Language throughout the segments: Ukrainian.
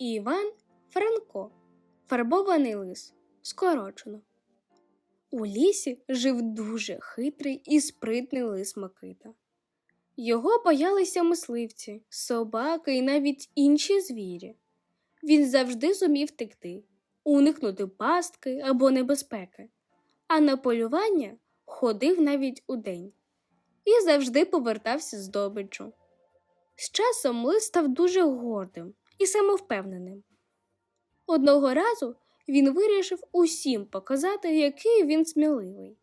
Іван Франко, фарбований лис, скорочено. У лісі жив дуже хитрий і спритний лис Микита. Його боялися мисливці, собаки і навіть інші звірі. Він завжди зумів втекти, уникнути пастки або небезпеки, а на полювання ходив навіть удень і завжди повертався з здобиччю. З часом лис став дуже гордим і самовпевненим. Одного разу він вирішив усім показати, який він сміливий.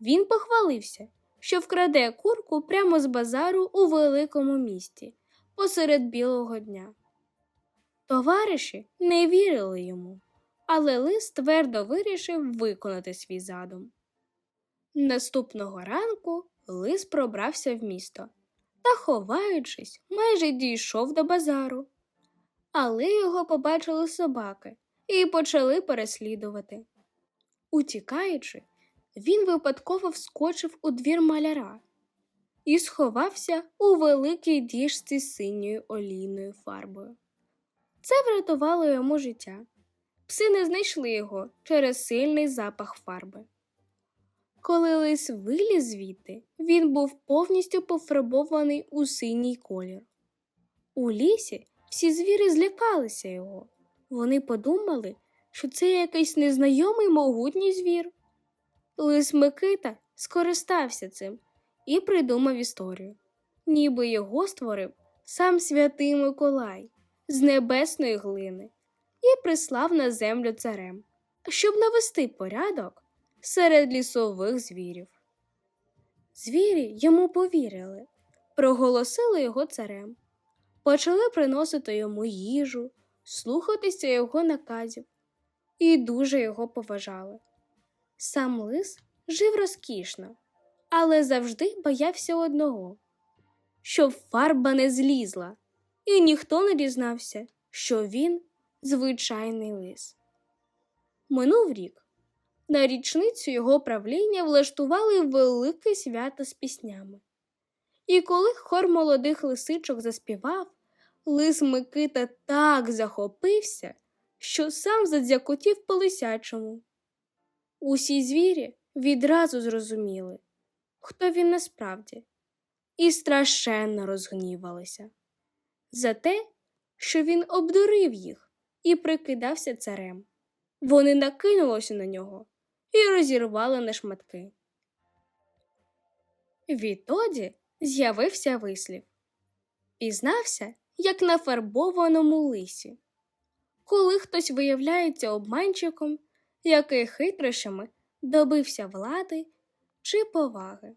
Він похвалився, що вкраде курку прямо з базару у великому місті посеред білого дня. Товариші не вірили йому, але лис твердо вирішив виконати свій задум. Наступного ранку лис пробрався в місто та, ховаючись, майже дійшов до базару. Але його побачили собаки і почали переслідувати. Утікаючи, він випадково вскочив у двір маляра і сховався у великій діжці з синьою олійною фарбою. Це врятувало йому життя. Пси не знайшли його через сильний запах фарби. Коли лис виліз звідти, він був повністю пофарбований у синій колір. У лісі всі звірі злякалися його. Вони подумали, що це якийсь незнайомий могутній звір. Лис Микита скористався цим і придумав історію, ніби його створив сам святий Миколай з небесної глини і прислав на землю царем, щоб навести порядок серед лісових звірів. Звірі йому повірили, проголосили його царем, почали приносити йому їжу, слухатися його наказів і дуже його поважали. Сам лис жив розкішно, але завжди боявся одного, щоб фарба не злізла, і ніхто не дізнався, що він звичайний лис. Минув рік. На річницю його правління влаштували велике свято з піснями. І коли хор молодих лисичок заспівав, лис Микита так захопився, що сам задзякотів по лисячому. Усі звірі відразу зрозуміли, хто він насправді, і страшенно розгнівалися за те, що він обдурив їх і прикидався царем. Вони накинулися на нього і розірвали на шматки. Відтоді з'явився вислів пізнався, як на фарбованому лисі. Коли хтось виявляється обманчиком, який хитрощами добився влади чи поваги.